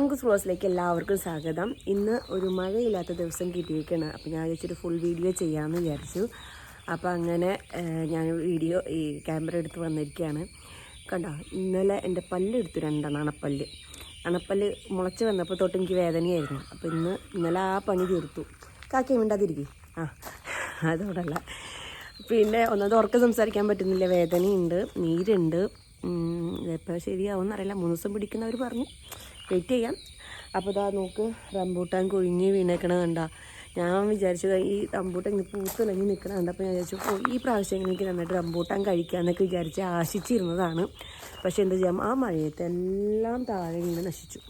അങ്കുസ് റോസിലേക്ക് എല്ലാവർക്കും സ്വാഗതം. ഇന്ന് ഒരു മഴയില്ലാത്ത ദിവസം കിട്ടിയിരിക്കുകയാണ് അപ്പോൾ ഞാൻ വിചാരിച്ചൊരു ഫുൾ വീഡിയോ ചെയ്യാമെന്ന് വിചാരിച്ചു. അപ്പോൾ അങ്ങനെ ഞാൻ വീഡിയോ ഈ ക്യാമറ എടുത്ത് വന്നിരിക്കുകയാണ് കണ്ടോ? ഇന്നലെ എന്റെ പല്ല് എടുത്തു രണ്ടെണ്ണം അണപ്പല്ല്. അണപ്പല്ല് മുളച്ച് വന്നപ്പോൾ തൊട്ട് എനിക്ക് വേദനയായിരുന്നു. അപ്പോൾ ഇന്ന് ഇന്നലെ ആ പണി തീർത്തു. കാക്കി മിണ്ടാതിരിക്കും. ആ അതോടല്ല. പിന്നെ ഒന്നത് ഉറക്കം സംസാരിക്കാൻ പറ്റുന്നില്ല. വേദനയുണ്ട് നീരുണ്ട്. എപ്പോൾ ശരിയാവും എന്നറിയില്ല മൂന്ന് ദിവസം പിടിക്കുന്നവർ പറഞ്ഞു. വെയിറ്റ് ചെയ്യാം അപ്പോൾ ഇതാ നോക്ക് റംബൂട്ടാൻ കൊഴിഞ്ഞ് വീണേക്കണ കണ്ട. ഞാൻ വിചാരിച്ചത് ഈ റംബൂട്ടാൻ ഇങ്ങനെ പൂത്തിളങ്ങി നിൽക്കണ കണ്ടപ്പോൾ ഞാൻ വിചാരിച്ചു ഓ ഈ പ്രാവശ്യം എനിക്ക് നന്നായിട്ട് റംബൂട്ടാൻ കഴിക്കാമെന്നൊക്കെ വിചാരിച്ച് ആശിച്ചിരുന്നതാണ്. പക്ഷേ എന്താ ചെയ്യാം ആ മഴയത്ത് എല്ലാം താഴെ ഇങ്ങനെ നശിച്ചു.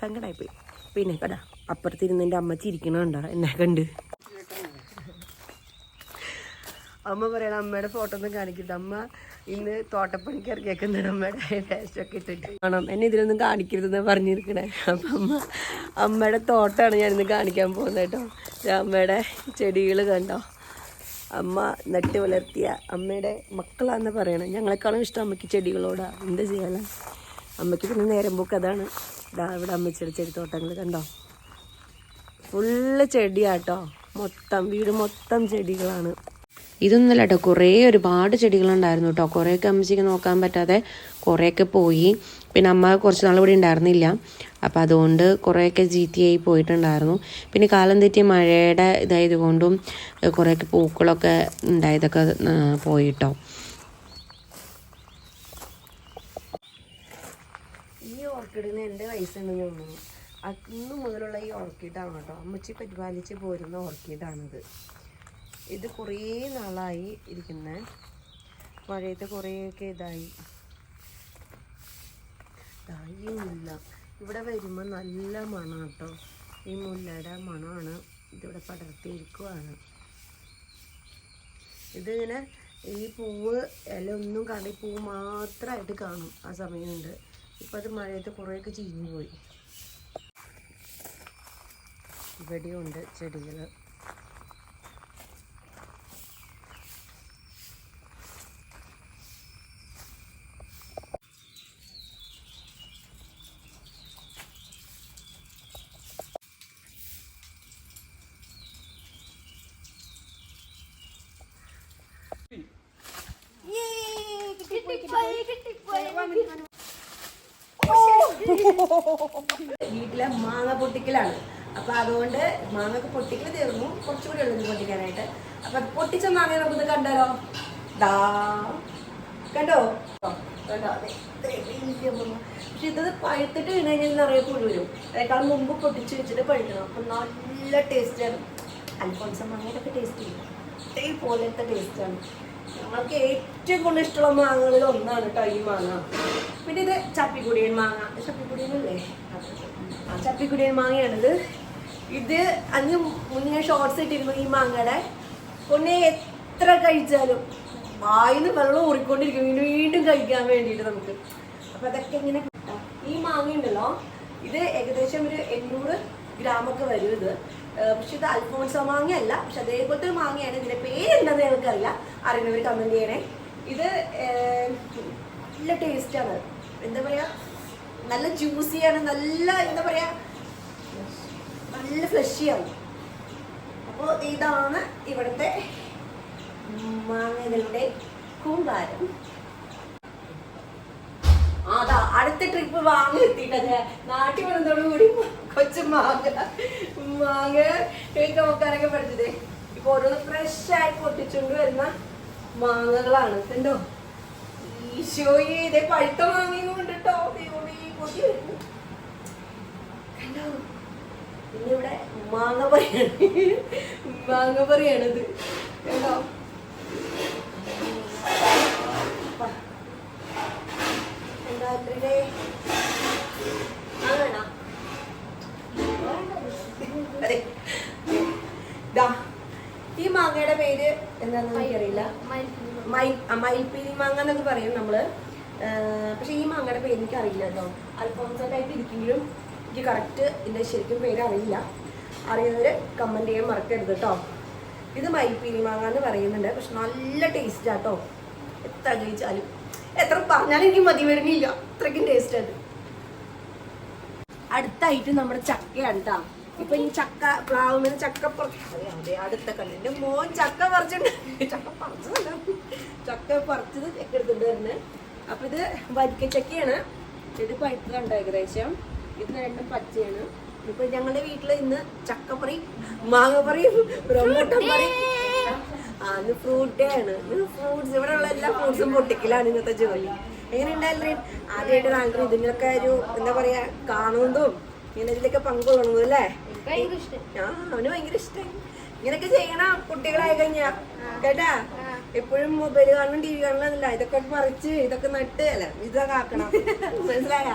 സങ്കടമായിപ്പോയി പിന്നെ കടാ അപ്പുറത്തിരുന്ന് എന്റെ അമ്മച്ചി ഇരിക്കണുണ്ടോ എന്നെ കണ്ട്. അമ്മ പറയണ അമ്മയുടെ ഫോട്ടോ ഒന്നും കാണിക്കരുത്. അമ്മ ഇന്ന് തോട്ടപ്പണിക്ക് കേൾക്കുന്നുണ്ട് അമ്മയുടെ വേസ്റ്റൊക്കെ ഇട്ടിട്ട്. കാണാം എന്നെ ഇതിലൊന്നും കാണിക്കരുതെന്ന് പറഞ്ഞിരിക്കണേ. അപ്പം അമ്മ അമ്മയുടെ തോട്ടമാണ് ഞാനിന്ന് കാണിക്കാൻ പോകുന്നത് കേട്ടോ. അമ്മയുടെ ചെടികൾ കണ്ടോ? അമ്മ നട്ട് വളർത്തിയ അമ്മയുടെ മക്കളാന്ന് പറയണം. ഞങ്ങളെക്കാളും ഇഷ്ടം അമ്മയ്ക്ക് ചെടികളോടാ. എന്താ ചെയ്യാനാ? അമ്മയ്ക്ക് പിന്നെ നേരം പോക്ക് അതാണ്. ഇതാ ഇവിടെ അമ്മച്ചിയുടെ ചെടിത്തോട്ടങ്ങൾ കണ്ടോ? ഫുള്ള് ചെടിയാട്ടോ മൊത്തം വീട് മൊത്തം ചെടികളാണ്. ഇതൊന്നുമല്ല കേട്ടോ കുറേ ഒരുപാട് ചെടികളുണ്ടായിരുന്നു കേട്ടോ കുറേയൊക്കെ അമ്മച്ചിക്ക് നോക്കാൻ പറ്റാതെ കുറേയൊക്കെ പോയി. പിന്നെ അമ്മ കുറച്ച് നാൾ ഇവിടെ ഉണ്ടായിരുന്നില്ല. അപ്പോൾ അതുകൊണ്ട് കുറേയൊക്കെ ജീത്തിയായി പോയിട്ടുണ്ടായിരുന്നു. പിന്നെ കാലം തെറ്റിയ മഴയുടെ ഇതായത് കൊണ്ടും കുറേയൊക്കെ പൂക്കളൊക്കെ ഉണ്ടായതൊക്കെ പോയിട്ടോ ഈ ഓർക്കിഡിന് എന്റെ വയസ്സുണ്ടെന്ന് തോന്നുന്നു. അന്ന് മുതലുള്ള ഈ ഓർക്കിഡാണ് കേട്ടോ അമ്മച്ചി പരിപാലിച്ച് പോരുന്ന ഓർക്കിഡാണിത്. ഇത് കുറേ നാളായി ഇരിക്കുന്നത് മഴയത്ത് കുറേയൊക്കെ ഇതായി. ഈ മുല്ല. ഇവിടെ വരുമ്പോൾ നല്ല മണം കേട്ടോ ഈ മുല്ലയുടെ മണമാണ് ഇതിവിടെ പടർത്തിയിരിക്കുവാണ്. ഇതിങ്ങനെ ഈ പൂവ് ഇല ഒന്നും കണ്ടി പൂവ് മാത്രമായിട്ട് കാണും ആ സമയമുണ്ട്. ഇപ്പം അത് മഴയത്ത് കുറേയൊക്കെ ചീഞ്ഞു പോയി. ഇവിടെയുണ്ട് ചെടികൾ വീട്ടിലെ മാങ്ങ പൊട്ടിക്കലാണ്. അപ്പൊ അതുകൊണ്ട് മാങ്ങ ഒക്കെ പൊട്ടിക്കൽ തീർന്നു. കുറച്ചുകൂടി ഉള്ളത് പൊട്ടിക്കാനായിട്ട്. അപ്പൊ പൊട്ടിച്ച മാങ്ങ നമുക്ക് കണ്ടാലോ? ദാ. കണ്ടോ? കണ്ടോ? പക്ഷെ ഇത് പഴുത്തിട്ട് കഴിഞ്ഞ് കഴിഞ്ഞാൽ നിറയെ പുഴു വരും. അതേക്കാൾ മുമ്പ് പൊട്ടിച്ച് വെച്ചിട്ട് പഴുക്കണം. അപ്പൊ നല്ല ടേസ്റ്റ് ആണ്. അൽഫോൺസ മാങ്ങയുടെ ഒക്കെ ടേസ്റ്റ് ചെയ്യും ടേസ്റ്റ് ടേസ്റ്റാണ് ഞങ്ങൾക്ക് ഏറ്റവും കൂടുതൽ ഇഷ്ടമുള്ള മാങ്ങകളിൽ ഒന്നാണ് കേട്ടോ ഈ മാങ്ങ. പിന്നെ ഇത് ചപ്പിക്കുടിയൻ മാങ്ങ. ചപ്പിക്കുടിയനല്ലേ? ആ ചപ്പിക്കുടിയൻ മാങ്ങയാണിത്. ഇത് അന്ന് മുന്നേ ഷോർട്സ് ഇട്ടിരുന്നു ഈ മാങ്ങയുടെ. പൊന്നെ എത്ര കഴിച്ചാലും വായിന്ന് വെള്ളം ഊറിക്കൊണ്ടിരിക്കും. വീണ്ടും വീണ്ടും കഴിക്കാൻ വേണ്ടിയിട്ട് നമുക്ക്. അപ്പൊ അതൊക്കെ ഇങ്ങനെ ഈ മാങ്ങ ഉണ്ടല്ലോ ഇത് ഏകദേശം ഒരു എണ്ണൂറ് ഗ്രാമൊക്കെ വരും ഇത്. പക്ഷെ ഇത് അൽഫോൺസ മാങ്ങയല്ല പക്ഷെ അതേപോലത്തെ ഒരു മാങ്ങയാണ്. ഇതിന്റെ പേര് എന്താണെന്ന് ഞങ്ങൾക്കറിയില്ല. അറിയുന്നവർ കമന്റ് ചെയ്യണേ. ഇത് നല്ല ടേസ്റ്റാണ് എന്താ പറയുക നല്ല ജ്യൂസിയാണ് നല്ല എന്താ പറയുക നല്ല ഫ്ലഷിയാണ് അപ്പോൾ ഇതാണ് ഇവിടുത്തെ മാങ്ങകളുടെ കൂമ്പാരം. അതാ അടുത്ത ട്രിപ്പ് വാങ്ങി എത്തിയിട്ടത് നാട്ടിൽ വന്നതോടു കൂടി കൊച്ചു മാങ്ങ മാങ്ങ നോക്കാനൊക്കെ പഠിച്ചത്. ഇപ്പൊ ഓരോന്ന് ഫ്രഷ് ആയി പൊട്ടിച്ചുകൊണ്ട് വരുന്ന മാങ്ങകളാണ്. കണ്ടോ? ഈശോയെ ഇതേ പഴുത്ത വരുന്നു. കണ്ടോ? പിന്നെ ഇവിടെ മാങ്ങ പറയാണ്. മാങ്ങ പറയാണിത്. കണ്ടോ? മാങ്ങയുടെ പേര് എന്താണെന്ന് എനിക്കറിയില്ല. മയിൽപ്പീലി മാങ്ങ എന്നൊക്കെ പറയും നമ്മൾ. പക്ഷെ ഈ മാങ്ങയുടെ പേര് എനിക്ക് അറിയില്ല കേട്ടോ അൽഫോൺസായിട്ട് ഇരിക്കുമ്പോഴും എനിക്ക് കറക്റ്റ് ഇതിന്റെ ശരിക്കും പേര് അറിയില്ല. അറിയുന്നവര് കമന്റ് ചെയ്യാൻ മറക്കരുത് കേട്ടോ. ഇത് മയിൽപ്പീലി മാങ്ങ എന്ന് പറയുന്നുണ്ട്. പക്ഷെ നല്ല ടേസ്റ്റ് ആട്ടോ എത്ര കഴിച്ചാലും. എത്ര പറഞ്ഞാലും എനിക്ക് മതി വരുന്നില്ല. അത്രയ്ക്കും ടേസ്റ്റ് അത് അടുത്തായിട്ട് നമ്മുടെ ചക്കയാണ് കേട്ടോ. ഇപ്പൊ ഈ ചക്ക പ്ലാവുമെന്ന് ചക്ക അതെ, അടുത്ത കണ്ണിന്റെ മോൻ ചക്ക പറിച്ചിട്ടുണ്ട്. ചക്ക പറിച്ചതല്ല. ചക്ക പറിച്ചത് ചക്ക എടുത്തിട്ട് വരുന്നത്. അപ്പൊ ഇത് വരിക്ക ചക്കയാണ്. ഇത് പഴുത്തതുണ്ട് ഏകദേശം? ഇത് രണ്ടും പച്ചയാണ്. ഇപ്പൊ ഞങ്ങളുടെ വീട്ടിൽ ഇന്ന് ചക്കപ്പറി മാങ്ങപ്പറിയും പറി. ആ ഇന്ന് ഫ്രൂട്ട് ഡേ ആണ്. ഫ്രൂട്ട്സ് ഇവിടെ ഉള്ള എല്ലാ ഫ്രൂട്ട്സും പൊട്ടിക്കലാണ് ഇന്നത്തെ ജോലി. എങ്ങനെ ഉണ്ടായാലും ആദ്യമായിട്ട് നാളെ ഇതിനൊക്കെ ഒരു എന്താ പറയാ കാണുന്നതും ഇങ്ങനെ ഇതിലൊക്കെ പങ്കുകൊള്ളണതും അല്ലേ? ആ അവന് ഭയങ്കര ഇഷ്ടമായി ഇങ്ങനൊക്കെ ചെയ്യണം കുട്ടികളായി കഴിഞ്ഞാ കേട്ടാ? എപ്പോഴും മൊബൈൽ കാണണം ടി വി കാണണമെന്നില്ല ഇതൊക്കെ മറിച്ച് ഇതൊക്കെ നട്ട് അല്ല ഇതൊക്കെ ആക്കണം. മനസ്സിലായ?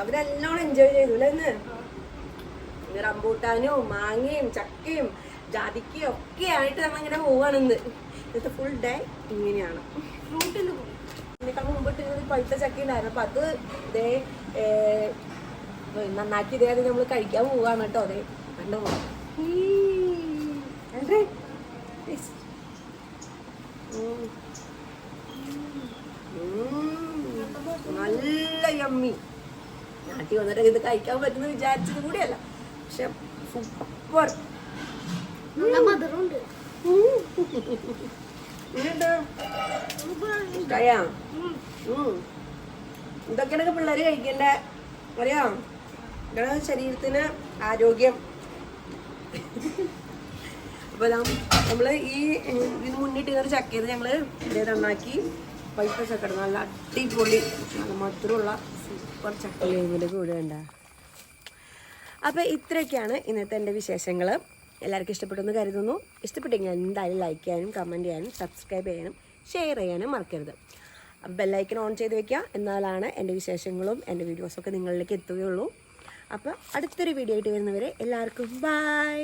അവരെല്ലാം എൻജോയ് ചെയ്തു അല്ലേ ഇന്ന്? റംബൂട്ടാനും മാങ്ങയും ചക്കയും ജാതിക്കയും ഒക്കെ ആയിട്ട് നമ്മൾ ഇങ്ങനെ പോവാണ് ഇന്ന്. ഇന്നത്തെ ഫുൾ ഡേ ഇങ്ങനെയാണ്. ഫ്രൂട്ടിൽ ഇതിനേക്കാൾ മുമ്പിട്ട് പഴുത്ത ചക്ക ഉണ്ടായിരുന്നു അപ്പൊ അത് ഇതേ നന്നാക്കി ഇതേ അത് നമ്മൾ കഴിക്കാൻ പോവാണ് കേട്ടോ അതെ. ഉം. നല്ല യമ്മി നാട്ടിൽ വന്നിട്ട് ഇത് കഴിക്കാൻ പറ്റുന്ന വിചാരിച്ചത് കൂടിയല്ല. പക്ഷെ സൂപ്പർ. ഇതൊക്കെയാണ് പിള്ളേര് കഴിക്കണ്ടേ? അറിയാം? ഇതാണ് ശരീരത്തിന് ആരോഗ്യം. അപ്പോൾ നാം- നമ്മൾ ഈ ഇതിന് മുന്നിട്ട് കയറി ചക്കയത് ഞങ്ങൾ ഇതേ നന്നാക്കി പൈസ ചക്ക നല്ല അടിപൊളി മാത്രമുള്ള മധുരമുള്ള സൂപ്പർ ചക്ക കൂടെ ഉണ്ടാ അപ്പോൾ ഇത്രയൊക്കെയാണ് ഇന്നത്തെ എന്റെ വിശേഷങ്ങൾ എല്ലാവർക്കും ഇഷ്ടപ്പെട്ടെന്ന് കരുതുന്നു. ഇഷ്ടപ്പെട്ടെങ്കിൽ എന്തായാലും ലൈക്ക് ചെയ്യാനും കമന്റ് ചെയ്യാനും സബ്സ്ക്രൈബ് ചെയ്യാനും ഷെയർ ചെയ്യാനും മറക്കരുത്. ബെല്ലൈക്കൺ ഓൺ ചെയ്ത് വെക്കുക. എന്നാലാണ് എന്റെ വിശേഷങ്ങളും എന്റെ വീഡിയോസൊക്കെ നിങ്ങളിലേക്ക് എത്തുകയുള്ളൂ. അപ്പോൾ അടുത്തൊരു വീഡിയോ ആയിട്ട് വരുന്നവരെ എല്ലാവർക്കും ബൈ